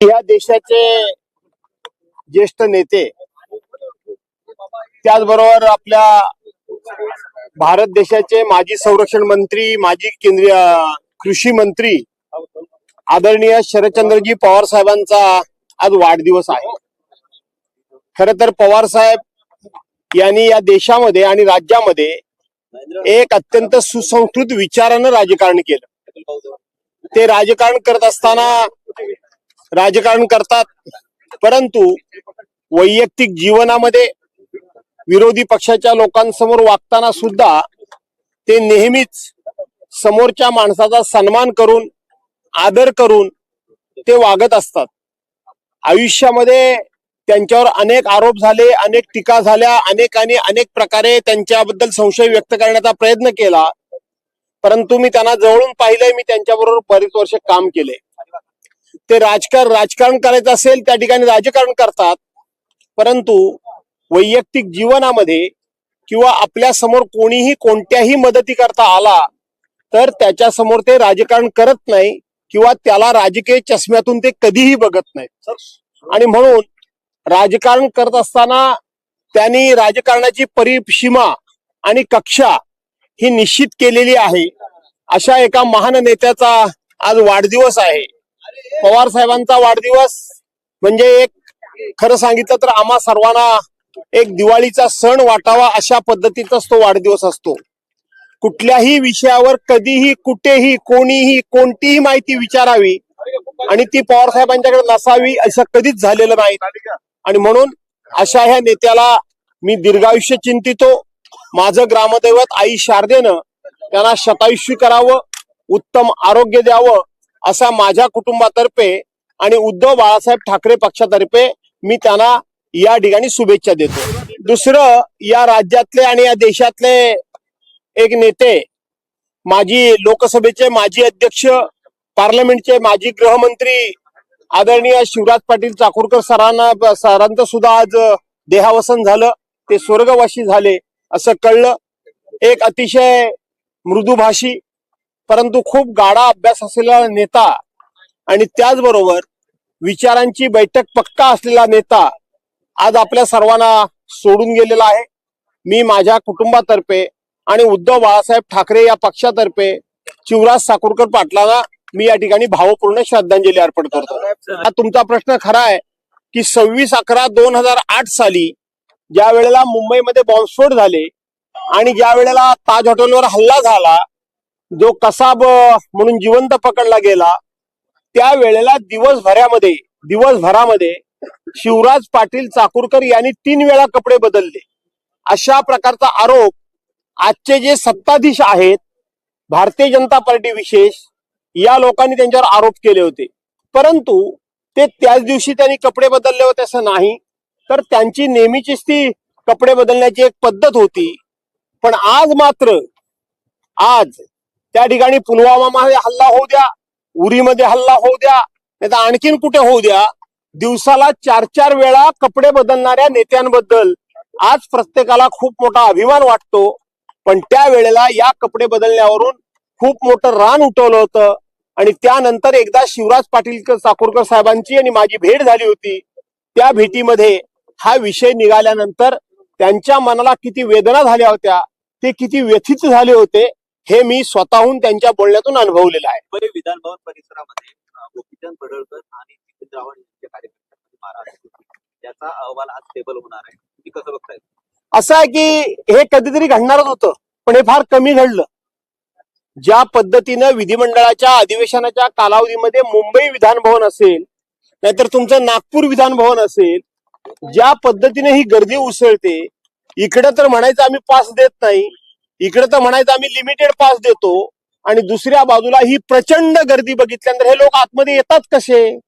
या देशाचे ज्येष्ठ नेते त्याचबरोबर आपल्या भारत देशाचे माजी संरक्षण मंत्री माजी केंद्रीय कृषी मंत्री आदरणीय शरदचंद्रजी पवार साहेबांचा आज वाढदिवस आहे. खर तर पवार साहेब यांनी या देशामध्ये आणि राज्यामध्ये एक अत्यंत सुसंस्कृत विचारानं राजकारण केलं. ते राजकारण करत असताना राजकारण करतात. परंतु वैयक्तिक जीवनामध्ये विरोधी पक्षाच्या लोकांसमोर वागताना सुद्धा ते नेहमीच समोरच्या माणसाचा सन्मान करून आदर करून ते वागत असतात. आयुष्यामध्ये त्यांच्यावर अनेक आरोप झाले अनेक टीका झाल्या अनेकांनी अनेक प्रकारे त्यांच्याबद्दल संशय व्यक्त करण्याचा प्रयत्न केला. परंतु मी त्यांना जवळून पाहिलंय मी त्यांच्याबरोबर बरीच वर्ष काम केले. ते राजकारण राजकारण करायचं असेल त्या ठिकाणी राजकारण करतात. परंतु वैयक्तिक जीवनामध्ये किंवा आपल्यासमोर कोणीही कोणत्याही मदती करता आला तर त्याच्यासमोर ते राजकारण करत नाही किंवा त्याला राजकीय चष्म्यातून ते कधीही बघत नाहीत आणि म्हणून राजकारण करत असताना त्यांनी राजकारणाची परिसीमा आणि कक्षा ही निश्चित केलेली आहे. अशा एका महान नेत्याचा आज वाढदिवस आहे. पवार साहेबांचा वाढदिवस म्हणजे एक खरं सांगितलं तर आम्हा सर्वांना एक दिवाळीचा सण वाटावा अशा पद्धतीचाच तो वाढदिवस असतो. कुठल्याही विषयावर कधीही कुठेही कोणीही कोणतीही माहिती विचारावी आणि ती पवार साहेबांच्याकडे नसावी असं कधीच झालेलं नाही. आणि म्हणून अशा ह्या नेत्याला मी दीर्घायुष्य चिंतितो. माझं ग्रामदैवत आई शारदेनं त्यांना शतायुष्य करावं उत्तम आरोग्य द्यावं असा माझ्या कुटुंबातर्फे आणि उद्धव बाळासाहेब ठाकरे पक्षातर्फे मी त्यांना या ठिकाणी शुभेच्छा देतो. दुसरं या राज्यातले आणि या देशातले एक नेते माजी लोकसभेचे माजी अध्यक्ष पार्लमेंटचे माजी गृहमंत्री आदरणीय शिवराज पाटील चाकूरकर सरांना सरांचं सुद्धा आज देहावसन झालं. ते स्वर्गवासी झाले असं कळलं. एक अतिशय मृदुभाषी परंतु खूप गाडा अभ्यास असलेला नेता आणि त्याचबरोबर विचारांची बैठक पक्का असलेला नेता आज आपल्या सर्वांना सोडून गेलेला आहे. मी माझ्या कुटुंबातर्फे आणि उद्धव बाळासाहेब ठाकरे या पक्षातर्फे शिवराज साकुरकर पाटलांना मी या ठिकाणी भावपूर्ण श्रद्धांजली अर्पण करतो. हा तुमचा प्रश्न खरा आहे की सव्वीस अकरा दोन हजार आठ साली ज्या वेळेला मुंबईमध्ये बॉम्बस्फोट झाले आणि ज्या वेळेला ताज हॉटेलवर हल्ला झाला जो कसाब म्हणून जिवंत पकडला गेला त्या वेळेला दिवसभरामध्ये दिवसभरामध्ये शिवराज पाटील चाकूरकर यांनी तीन वेळा कपडे बदलले. अशा प्रकारचा आरोप आजचे जे सत्ताधीश आहेत भारतीय जनता पार्टी विशेष या लोकांनी त्यांच्यावर आरोप केले होते. परंतु ते त्याच दिवशी त्यांनी कपडे बदलले होते असं नाही तर त्यांची नेहमीचीच ती कपडे बदलण्याची एक पद्धत होती. पण आज मात्र आज त्या ठिकाणी पुलवामामध्ये हल्ला होऊ द्या उरीमध्ये हल्ला होऊ द्या नाही तर आणखीन कुठे होऊ द्या दिवसाला चार चार वेळा कपडे बदलणाऱ्या नेत्यांबद्दल आज प्रत्येकाला खूप मोठा अभिमान वाटतो. पण त्या वेळेला या कपडे बदलण्यावरून खूप मोठं रान उठवलं होतं. आणि त्यानंतर एकदा शिवराज पाटील चाकूरकर साहेबांची आणि माझी भेट झाली होती. त्या भेटीमध्ये हा विषय निघाल्यानंतर त्यांच्या मनाला किती वेदना झाल्या होत्या ते किती व्यथित झाले होते. हे मी स्वतःहून त्यांच्या बोलण्यातून अनुभवलेलं आहे. मुंबई विधान भवन परिसरामध्ये गोपीचंद पडळकर आणि नितीन रावण यांच्या कार्यकर्त्यांमध्ये मारहाण याचा अहवाल आज टेबल होणार आहे. तुम्ही कसं बघताय? असं आहे की हे कधीतरी घडणारच होतं पण हे फार कमी घडलं. ज्या पद्धतीनं विधिमंडळाच्या अधिवेशनाच्या कालावधीमध्ये मुंबई विधान भवन असेल नाहीतर तुमचं नागपूर विधान भवन असेल ज्या पद्धतीने ही गर्दी उसळते इकडे तर म्हणायचं आम्ही पास देत नाही इकडे तर म्हणायचं आम्ही लिमिटेड पास देतो आणि दुसऱ्या बाजूला ही प्रचंड गर्दी बघितल्यानंतर हे लोक आतमध्ये येतात कसे?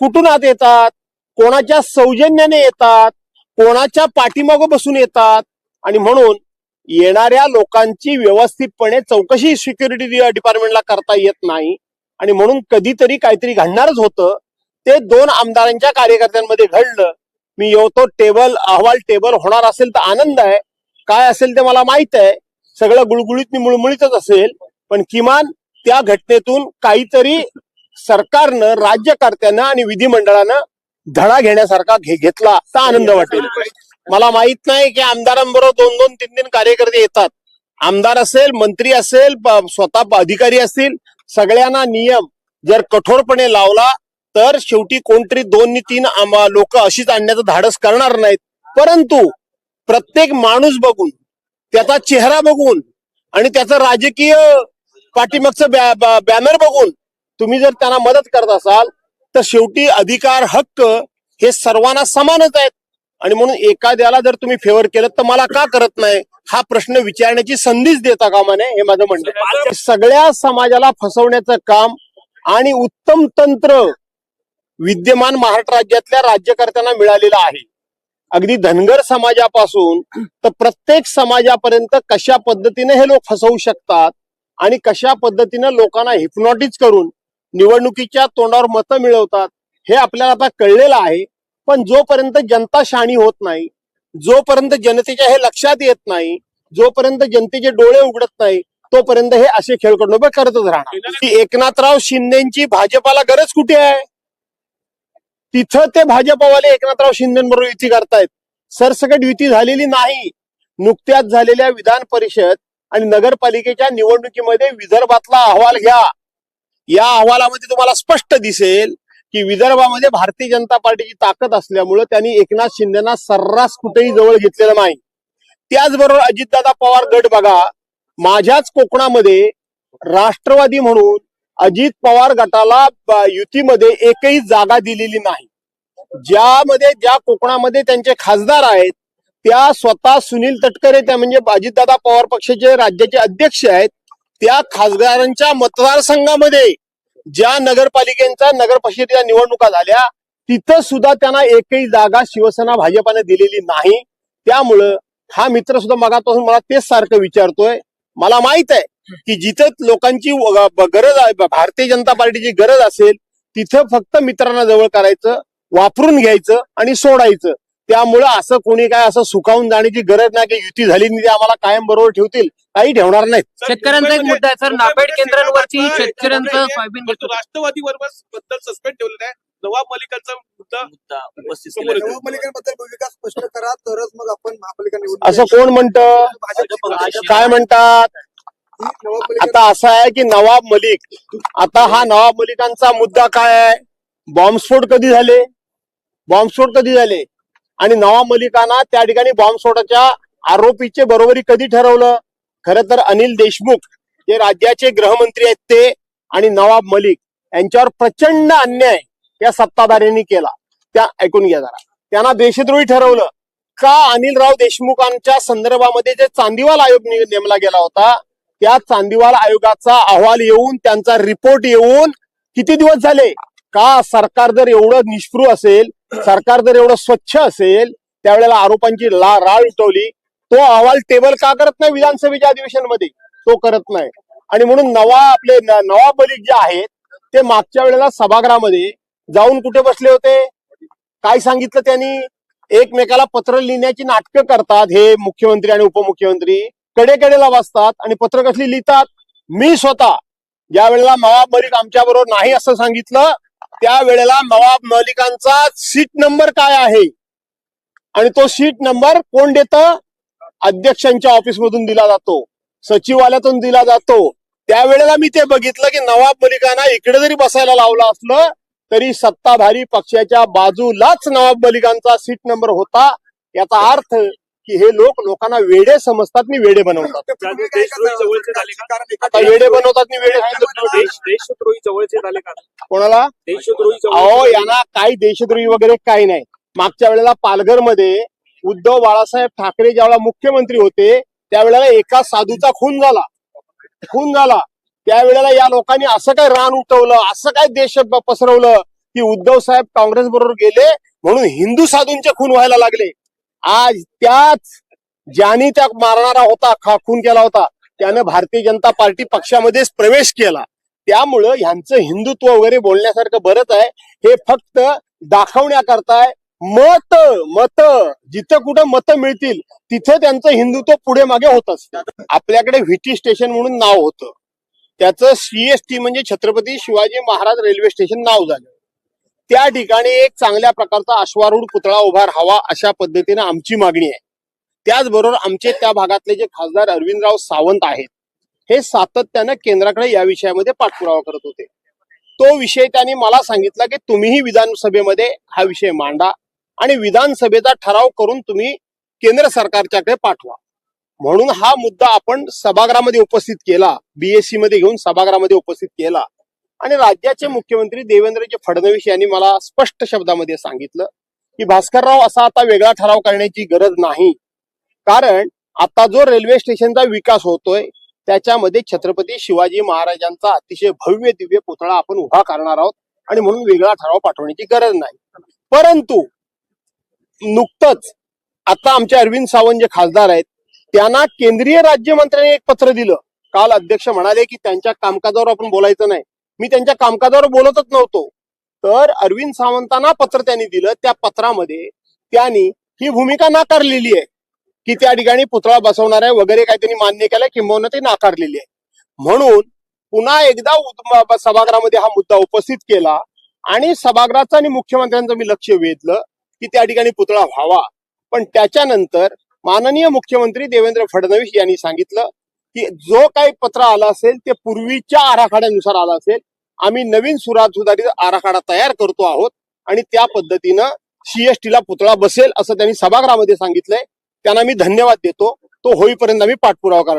कुठून आत येतात? कोणाच्या सौजन्याने येतात? कोणाच्या पाठीमागं बसून येतात? आणि म्हणून येणाऱ्या लोकांची व्यवस्थितपणे चौकशी सिक्युरिटी डिपार्टमेंटला करता येत नाही. आणि म्हणून कधीतरी काहीतरी घडणारच होतं. ते दोन आमदारांच्या कार्यकर्त्यांमध्ये घडलं. मी येतो टेबल अहवाल टेबल होणार असेल तर आनंद आहे. काय असेल ते मला माहीत आहे. सगळं गुळगुळीत मुळमुळीतच असेल पण किमान त्या घटनेतून काहीतरी सरकारनं राज्यकर्त्यांना आणि विधिमंडळानं धडा घेण्यासारखा घे घेतला तर आनंद वाटेल. मला माहीत नाही की आमदारांबरोबर दोन दोन तीन तीन कार्यकर्ते येतात. आमदार असेल मंत्री असेल स्वतः अधिकारी असतील सगळ्यांना नियम जर कठोरपणे लावला तर शेवटी कोणतरी दोन नि तीन लोक अशीच आणण्याचं धाडस करणार नाहीत. परंतु प्रत्येक माणूस बघून त्याचा चेहरा बघून आणि त्याचं राजकीय पाठीमागचं बॅनर बघून तुम्ही जर त्यांना मदत करत असाल तर शेवटी अधिकार हक्क हे सर्वांना समानच आहेत. आणि म्हणून एखाद्याला जर तुम्ही फेवर केलं तर मला का करत नाही? हा प्रश्न विचारण्याची संधीच देता कामा नये हे माझं म्हणणं. सगळ्या समाजाला फसवण्याचं काम आणि उत्तम तंत्र विद्यमान महाराष्ट्र राज्यातल्या राज्यकर्त्यांना मिळालेलं आहे. अगदी धनगर समाजापासून तर प्रत्येक समाजापर्यंत कशा पद्धतीने हे लोक फसवू शकतात आणि कशा पद्धतीनं लोकांना हिप्नॉटिज करून निवडणुकीच्या तोंडावर मतं मिळवतात हे आपल्याला आता कळलेलं आहे. पण जोपर्यंत जनता शाणी होत नाही जोपर्यंत जनतेच्या हे लक्षात येत नाही जोपर्यंत जनतेचे डोळे उघडत नाही तोपर्यंत हे असे खेळकडोबे करतच राहणार. की एकनाथराव शिंदेची भाजपाला गरज कुठे आहे? तिथं ते भाजपवाले एकनाथराव शिंदेबरोबर युती करतायत. सरसकट युती झालेली नाही. नुकत्याच झालेल्या विधान परिषद आणि नगरपालिकेच्या निवडणुकीमध्ये विदर्भातला अहवाल घ्या. या अहवालामध्ये तुम्हाला स्पष्ट दिसेल की विदर्भामध्ये भारतीय जनता पार्टीची ताकद असल्यामुळं त्यांनी एकनाथ शिंदेना सर्रास कुठेही जवळ घेतलेलं नाही. त्याचबरोबर अजितदादा पवार गट बघा. माझ्याच कोकणामध्ये राष्ट्रवादी म्हणून अजित पवार गटाला युतीमध्ये एकही जागा दिलेली नाही. ज्यामध्ये ज्या कोकणामध्ये त्यांचे खासदार आहेत त्या स्वतः सुनील तटकरे त्या म्हणजे अजितदादा पवार पक्षाचे राज्याचे अध्यक्ष आहेत त्या खासदारांच्या मतदारसंघामध्ये ज्या नगरपालिकेच्या नगर परिषदेच्या निवडणुका झाल्या तिथं सुद्धा त्यांना एकही जागा शिवसेना भाजपाने दिलेली नाही. त्यामुळं हा मित्र सुद्धा मगापासून मला तेच सारखं विचारतोय मला माहीत आहे की जिथं लोकांची गरज आहे भारतीय जनता पार्टीची गरज असेल तिथं फक्त मित्रांना जवळ करायचं वापरून घ्यायचं आणि सोडायचं. त्यामुळं असं कोणी काय असं सुखावून जाण्याची गरज नाही की युती झाली नाही ते आम्हाला कायम बरोबर ठेवतील काही ठेवणार नाहीत. शेतकऱ्यांचा एक मुद्दा आहे सर नाफेड केंद्रांवरती शेतकऱ्यांचं राष्ट्रवादी बरोबर बद्दल सस्पेंड ठेवलेला आहे. नवाब मलिकांचा मुद्दा येतो. नवपालिकांबद्दल भूमिका स्पष्ट करा तरच मग आपण महापालिका निवडून असं कोण म्हणतं? भाजप- काय म्हणतात? आता असं आहे की नवाब मलिक आता हा नवाब मलिकांचा मुद्दा काय आहे? बॉम्बस्फोट कधी झाले? बॉम्बस्फोट कधी झाले? आणि नवाब मलिकांना त्या ठिकाणी बॉम्बस्फोटाच्या आरोपीचे बरोबरी कधी ठरवलं? खरं तर अनिल देशमुख जे राज्याचे गृहमंत्री आहेत ते आणि नवाब मलिक. यांच्यावर प्रचंड अन्याय. या सत्ताधाऱ्यांनी केला. त्या ऐकून घ्या जरा. त्यांना देशद्रोही ठरवलं. का अनिलराव देशमुखांच्या संदर्भामध्ये जे चांदीवाल आयोग नेमला गेला होता त्या चांदीवाल आयोगाचा अहवाल येऊन त्यांचा रिपोर्ट येऊन किती दिवस झाले? का सरकार जर एवढं निष्पृह असेल सरकार जर एवढं स्वच्छ असेल त्यावेळेला आरोपांची ला राळ उठवली तो अहवाल टेबल का करत नाही विधानसभेच्या अधिवेशनमध्ये? तो करत नाही. आणि म्हणून नवा आपले न- नवाब मलिक जे आहेत ते मागच्या वेळेला सभागृहामध्ये जाऊन कुठे बसले होते? काय सांगितलं त्यांनी? एकमेकाला पत्र लिहिण्याची नाटकं करतात हे मुख्यमंत्री आणि उपमुख्यमंत्री. कडेकडेला वाचतात आणि पत्र कसली लिहितात? मी स्वतः. ज्या वेळेला नवाब मलिक आमच्या बरोबर नाही असं सांगितलं त्यावेळेला नवाब मलिकांचा सीट नंबर काय आहे? आणि तो सीट नंबर कोण देत? अध्यक्षांच्या ऑफिसमधून दिला जातो. सचिवालयातून दिला जातो. त्यावेळेला मी ते बघितलं की नवाब मलिकांना इकडे जरी बसायला लावलं असलं तरी सत्ताधारी पक्षाच्या बाजूलाच नवाब मलिकांचा सीट नंबर होता. याचा अर्थ की हे लोक लोकांना वेडे समजतात मी वेडे बनवतात. आता वेडे बनवतात मी वेडे देशद्रोही जवळचे झाले का? कोणाला? देशद्रोही अहो यांना काही देशद्रोही वगैरे काही नाही. मागच्या वेळेला पालघरमध्ये उद्धव बाळासाहेब ठाकरे ज्यावेळेला मुख्यमंत्री होते त्यावेळेला एका साधूचा खून झाला. खून झाला. त्यावेळेला या लोकांनी असं काय रान उठवलं असं काय देश पसरवलं की उद्धव साहेब काँग्रेस बरोबर गेले म्हणून हिंदू साधूंचे खून व्हायला लागले. आज त्याच ज्याने त्या मारणारा होता खून केला होता त्यानं भारतीय जनता पार्टी पक्षामध्येच प्रवेश केला. त्यामुळं ह्यांचं हिंदुत्व वगैरे बोलण्यासारखं बरंच आहे. हे फक्त दाखवण्याकरताय मत मत जिथं कुठं मत मिळतील तिथं त्यांचं हिंदुत्व पुढे मागे होत आपल्याकडे व्हीटी स्टेशन म्हणून नाव होतं. त्याचं सीएसटी म्हणजे छत्रपती शिवाजी महाराज रेल्वे स्टेशन नाव झालं. त्या ठिकाणी एक चांगल्या प्रकारचा अश्वारूढ पुतळा उभा राहावा अशा पद्धतीने आमची मागणी आहे. त्याचबरोबर आमचे त्या भागातले जे खासदार अरविंदराव सावंत आहेत हे सातत्यानं केंद्राकडे या विषयामध्ये पाठपुरावा करत होते. तो विषय त्यांनी मला सांगितला की तुम्हीही विधानसभेमध्ये हा विषय मांडा आणि विधानसभेचा ठराव करून तुम्ही केंद्र सरकारच्याकडे पाठवा. म्हणून हा मुद्दा आपण सभागृहामध्ये उपस्थित केला बीएससी मध्ये घेऊन सभागृहामध्ये उपस्थित केला. आणि राज्याचे मुख्यमंत्री देवेंद्रजी फडणवीस यांनी मला स्पष्ट शब्दामध्ये सांगितलं की भास्करराव असा आता वेगळा ठराव करण्याची गरज नाही. कारण आता जो रेल्वे स्टेशनचा विकास होतोय त्याच्यामध्ये छत्रपती शिवाजी महाराजांचा अतिशय भव्य दिव्य पुतळा आपण उभा करणार आहोत आणि म्हणून वेगळा ठराव पाठवण्याची गरज नाही. परंतु नुकतंच आता आमचे अरविंद सावंत जे खासदार आहेत त्यांना केंद्रीय राज्यमंत्र्यांनी एक पत्र दिलं. काल अध्यक्ष म्हणाले की त्यांच्या कामकाजावर आपण बोलायचं नाही. मी त्यांच्या कामकाजावर बोलतच नव्हतो. तर अरविंद सावंतांना पत्र त्यांनी दिलं. त्या पत्रामध्ये त्यांनी ही भूमिका नाकारलेली आहे की त्या ठिकाणी पुतळा बसवणार आहे वगैरे काही त्यांनी मान्य केलं किंबहुना ते नाकारलेली आहे. म्हणून पुन्हा एकदा सभागृहामध्ये हा मुद्दा उपस्थित केला आणि सभागृहाचं आणि मुख्यमंत्र्यांचं मी लक्ष वेधलं की त्या ठिकाणी पुतळा व्हावा. पण त्याच्यानंतर माननीय मुख्यमंत्री देवेंद्र फडणवीस यांनी सांगितलं की जो काही पत्र आलं असेल ते पूर्वीच्या आराखड्यानुसार आलं असेल. आम्ही नवीन सुरात सुधारित आराखडा तयार करतो आहोत आणि त्या पद्धतीनं सीएसटीला पुतळा बसेल असं त्यांनी सभागृहामध्ये सांगितलंय. त्यांना मी धन्यवाद देतो. तो होईपर्यंत आम्ही पाठपुरावा करणार.